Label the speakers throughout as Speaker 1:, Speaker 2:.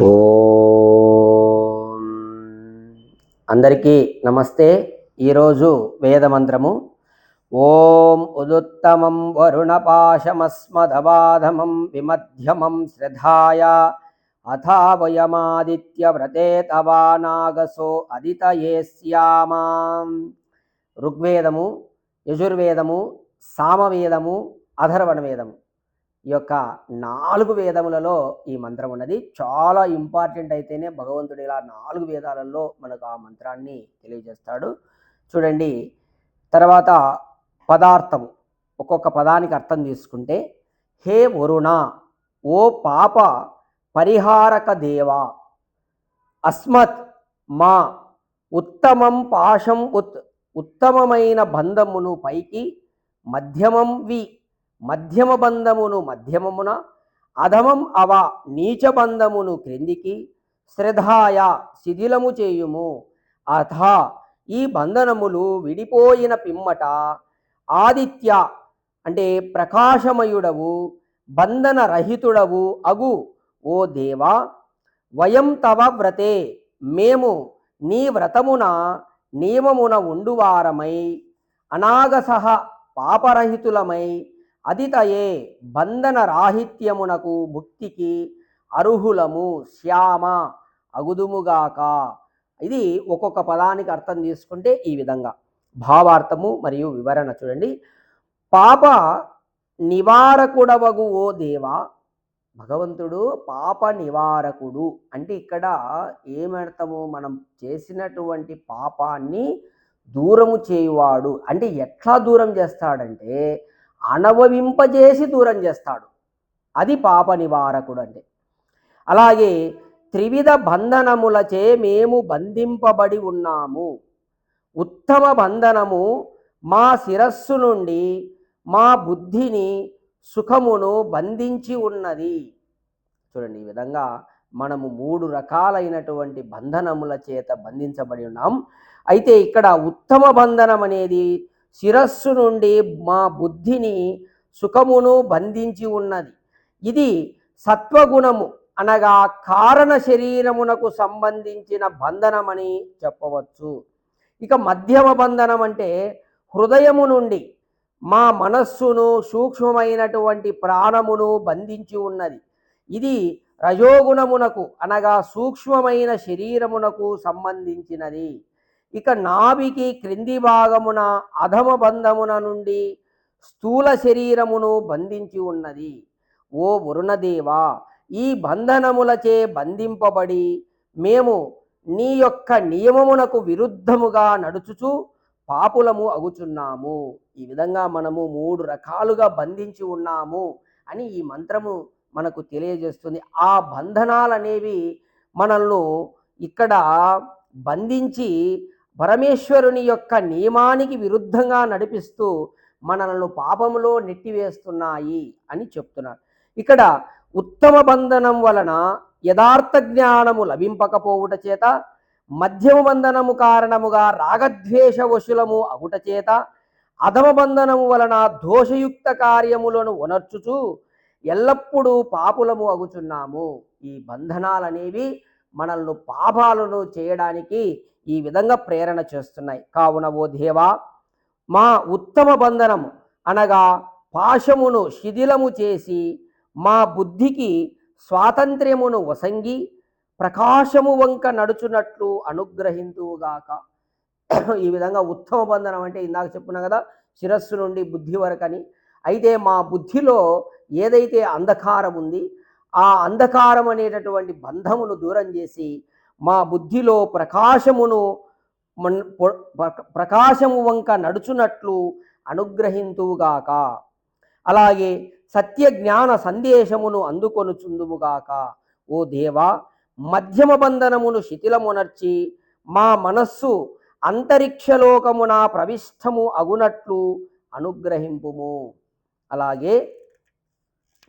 Speaker 1: ఓం. అందరికీ నమస్తే. ఈరోజు వేదమంత్రము. ఓం ఉదుత్తమం వరుణపాశమస్మదవాధమం విమధ్యమం శ్రధాయ అథావయమాదిత్యవ్రతే తవానాగసో అదితయేస్యామాం ఋగ్వేదము యజుర్వేదము సామవేదము అధర్వణ వేదము ఈ యొక్క నాలుగు వేదములలో ఈ మంత్రం ఉన్నది. చాలా ఇంపార్టెంట్ అయితేనే భగవంతుడు ఇలా నాలుగు వేదాలలో మనకు ఆ మంత్రాన్ని తెలియజేస్తాడు. చూడండి తర్వాత పదార్థము. ఒక్కొక్క పదానికి అర్థం తీసుకుంటే హే వరుణ ఓ పాప పరిహారక దేవా అస్మత్ మా ఉత్తమం పాశం ఉత్ ఉత్తమమైన బంధమును పైకి మధ్యమం వి మధ్యమ బంధమును మధ్యమమున అధమం అవ నీచ బంధమును క్రిందికి శ్రద్ధాయ శిథిలము చేయుము. అథ ఈ బంధనములు విడిపోయిన పిమ్మట ఆదిత్య అంటే ప్రకాశమయుడవు బంధన రహితుడవు అగు ఓ దేవా! వయం తవ వ్రతే మేము నీ వ్రతమున నియమమున ఉండువారమై అనాగసహ పాపరహితులమై అదితయే బంధన రాహిత్యమునకు ముక్తికి అర్హులము శ్యామ అగుదుముగాక. ఇది ఒక్కొక్క పదానికి అర్థం తీసుకుంటే ఈ విధంగా. భావార్థము మరియు వివరణ చూడండి. పాప నివారకుడవగు ఓ దేవా. భగవంతుడు పాప నివారకుడు. అంటే ఇక్కడ ఏమర్థము? మనం చేసినటువంటి పాపాన్ని దూరము చేయువాడు. అంటే ఎట్లా దూరం చేస్తాడంటే అనుభవింపజేసి దూరం చేస్తాడు. అది పాప నివారకుడు అంటే అలాగే త్రివిధ బంధనములచే మేము బంధింపబడి ఉన్నాము. ఉత్తమ బంధనము మా శిరస్సు నుండి మా బుద్ధిని సుఖమును బంధించి ఉన్నది. చూడండి ఈ విధంగా మనము మూడు రకాలైనటువంటి బంధనముల చేత బంధించబడి ఉన్నాం. అయితే ఇక్కడ ఉత్తమ బంధనం అనేది శిరస్సు నుండి మా బుద్ధిని సుఖమును బంధించి ఉన్నది. ఇది సత్వగుణము అనగా కారణ శరీరమునకు సంబంధించిన బంధనమని చెప్పవచ్చు. ఇక మధ్యమ బంధనం అంటే హృదయము నుండి మా మనస్సును సూక్ష్మమైనటువంటి ప్రాణమును బంధించి ఉన్నది. ఇది రజోగుణమునకు అనగా సూక్ష్మమైన శరీరమునకు సంబంధించినది. ఇక నాభికి క్రింది భాగమున అధమ బంధమున నుండి స్థూల శరీరమును బంధించి ఉన్నది. ఓ వరుణదేవా ఈ బంధనములచే బంధింపబడి మేము నీ యొక్క నియమమునకు విరుద్ధముగా నడుచుచు పాపులము అగుచున్నాము. ఈ విధంగా మనము మూడు రకాలుగా బంధించి ఉన్నాము అని ఈ మంత్రము మనకు తెలియజేస్తుంది. ఆ బంధనాలనేవి మనల్ని ఇక్కడ బంధించి పరమేశ్వరుని యొక్క నియమానికి విరుద్ధంగా నడిపిస్తూ మనలను పాపములో నెట్టివేస్తున్నాయి అని చెప్తున్నాడు. ఇక్కడ ఉత్తమ బంధనం వలన యథార్థ జ్ఞానము లభింపకపోవుట చేత మధ్యమ బంధనము కారణముగా రాగద్వేష వశులము అగుట చేత అధమ బంధనము వలన దోషయుక్త కార్యములను ఉనర్చుచు ఎల్లప్పుడూ పాపులము అగుచున్నాము. ఈ బంధనాలనేవి మనల్ని పాపాలను చేయడానికి ఈ విధంగా ప్రేరణ చేస్తున్నాయి. కావున ఓ దేవా మా ఉత్తమ బంధనము అనగా పాశమును శిథిలము చేసి మా బుద్ధికి స్వాతంత్ర్యమును వసంగి ప్రకాశము వంక నడుచునట్లు అనుగ్రహింతువుగాక. ఈ విధంగా ఉత్తమ బంధనం అంటే ఇందాక చెప్పున్నా కదా శిరస్సు నుండి బుద్ధి వరకని. అయితే మా బుద్ధిలో ఏదైతే అంధకారం ఉంది ఆ అంధకారం అనేటటువంటి బంధమును దూరం చేసి మా బుద్ధిలో ప్రకాశమును ప్ర- ప్రకాశము వంక నడుచునట్లు అనుగ్రహింతువుగాక. అలాగే సత్య జ్ఞాన సందేశమును అందుకొనుచుందుముగాక ఓ దేవా మధ్యమ బంధనమును శిథిలమునర్చి మా మనస్సు అంతరిక్షలోకమున ప్రవిష్టము అగునట్లు అనుగ్రహింపుము. అలాగే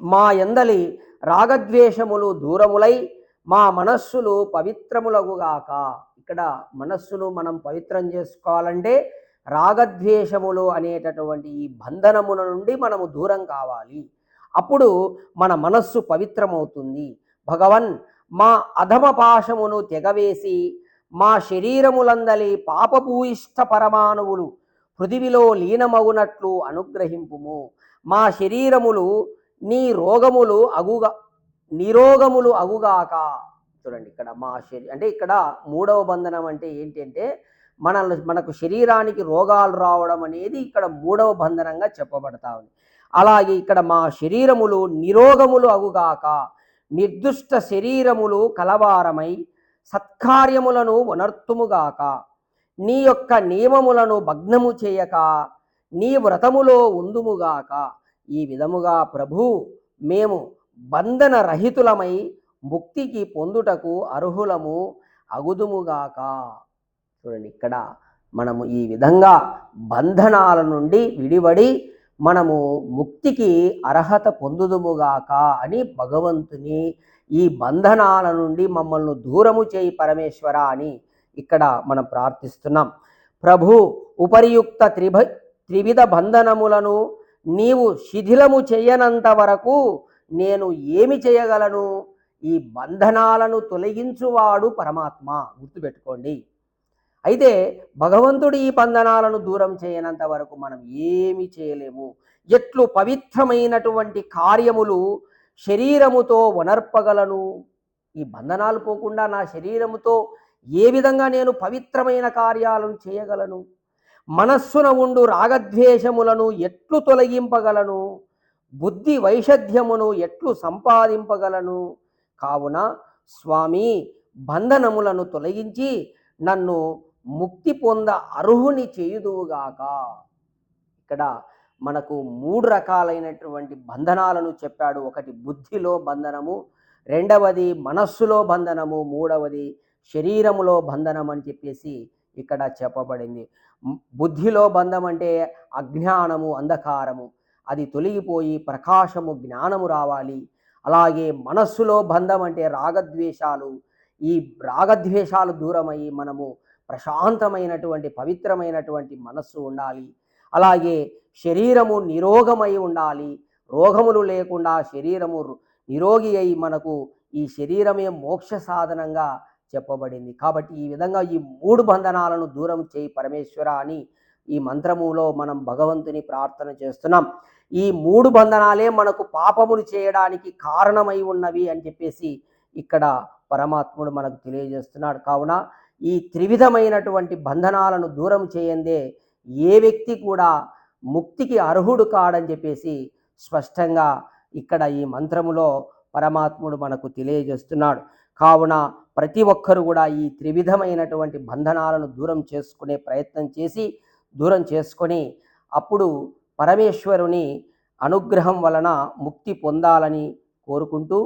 Speaker 1: మా ఎందలి రాగద్వేషములు దూరములై మా మనస్సులు పవిత్రములగుగాక. ఇక్కడ మనస్సును మనం పవిత్రం చేసుకోవాలంటే రాగద్వేషములు అనేటటువంటి ఈ బంధనముల నుండి మనము దూరం కావాలి. అప్పుడు మన మనస్సు పవిత్రమవుతుంది. భగవన్ మా అధమ పాశమును తెగవేసి మా శరీరములందలి పాపభూయిష్ట పరమాణువులు పృథివిలో లీనమగునట్లు అనుగ్రహింపుము. మా శరీరములు నీ రోగములు అగుగా నిరోగములు అగుగాక. చూడండి ఇక్కడ మా శరీ అంటే ఇక్కడ మూడవ బంధనం అంటే ఏంటంటే మనల్ని మనకు శరీరానికి రోగాలు రావడం అనేది ఇక్కడ మూడవ బంధనంగా చెప్పబడతా ఉంది. అలాగే ఇక్కడ మా శరీరములు నిరోగములు అగుగాక నిర్దుష్ట శరీరములు కలవారమై సత్కార్యములను ఉనర్తుముగాక నీ యొక్క నియమములను భగ్నము చేయక నీ వ్రతములో ఉందుముగాక ఈ విధముగా ప్రభు మేము బంధన రహితులమై ముక్తికి పొందుటకు అర్హులము అగుదుముగాక. చూడండి ఇక్కడ మనము ఈ విధంగా బంధనాల నుండి విడివడి మనము ముక్తికి అర్హత పొందుదుముగాక అని భగవంతుని ఈ బంధనాల నుండి మమ్మల్ని దూరము చేయి పరమేశ్వర అని ఇక్కడ మనం ప్రార్థిస్తున్నాం. ప్రభు ఉపరియుక్త త్రిభ త్రివిధ బంధనములను నీవు శిథిలము చేయనంత వరకు నేను ఏమి చేయగలను? ఈ బంధనాలను తొలగించువాడు పరమాత్మ. గుర్తుపెట్టుకోండి. అయితే భగవంతుడు ఈ బంధనాలను దూరం చేయనంత వరకు మనం ఏమి చేయలేము. ఎట్లు పవిత్రమైనటువంటి కార్యములు శరీరముతో వనర్పగలను. ఈ బంధనాలు పోకుండా నా శరీరముతో ఏ విధంగా నేను పవిత్రమైన కార్యాలను చేయగలను? మనస్సున ఉండు రాగద్వేషములను ఎట్లు తొలగింపగలను? బుద్ధి వైషధ్యమును ఎట్లు సంపాదింపగలను? కావున స్వామి బంధనములను తొలగించి నన్ను ముక్తి పొంద అర్హుని చేయుదువుగాక. ఇక్కడ మనకు మూడు రకాలైనటువంటి బంధనాలను చెప్పాడు. ఒకటి బుద్ధిలో బంధనము రెండవది మనస్సులో బంధనము మూడవది శరీరములో బంధనం అని చెప్పేసి ఇక్కడ చెప్పబడింది. బుద్ధిలో బంధం అంటే అజ్ఞానము అంధకారము. అది తొలగిపోయి ప్రకాశము జ్ఞానము రావాలి. అలాగే మనస్సులో బంధం అంటే రాగద్వేషాలు. ఈ రాగద్వేషాలు దూరమయ్యి మనము ప్రశాంతమైనటువంటి పవిత్రమైనటువంటి మనస్సు ఉండాలి. అలాగే శరీరము నిరోగమై ఉండాలి. రోగములు లేకుండా శరీరము నిరోగి అయి మనకు ఈ శరీరమే మోక్ష సాధనంగా చెప్పబడింది. కాబట్టి ఈ విధంగా ఈ మూడు బంధనాలను దూరం చేయి పరమేశ్వర అని ఈ మంత్రములో మనం భగవంతుని ప్రార్థన చేస్తున్నాం. ఈ మూడు బంధనాలే మనకు పాపమును చేయడానికి కారణమై ఉన్నవి అని చెప్పేసి ఇక్కడ పరమాత్ముడు మనకు తెలియజేస్తున్నాడు. కావున ఈ త్రివిధమైనటువంటి బంధనాలను దూరం చేయందే ఏ వ్యక్తి కూడా ముక్తికి అర్హుడు కాడని చెప్పేసి స్పష్టంగా ఇక్కడ ఈ మంత్రములో పరమాత్ముడు మనకు తెలియజేస్తున్నాడు. కావున ప్రతి ఒక్కరు కూడా ఈ త్రివిధమైనటువంటి బంధనాలను దూరం చేసుకునే ప్రయత్నం చేసి దూరం చేసుకొని అప్పుడు పరమేశ్వరుని అనుగ్రహం వలన ముక్తి పొందాలని కోరుకుంటూ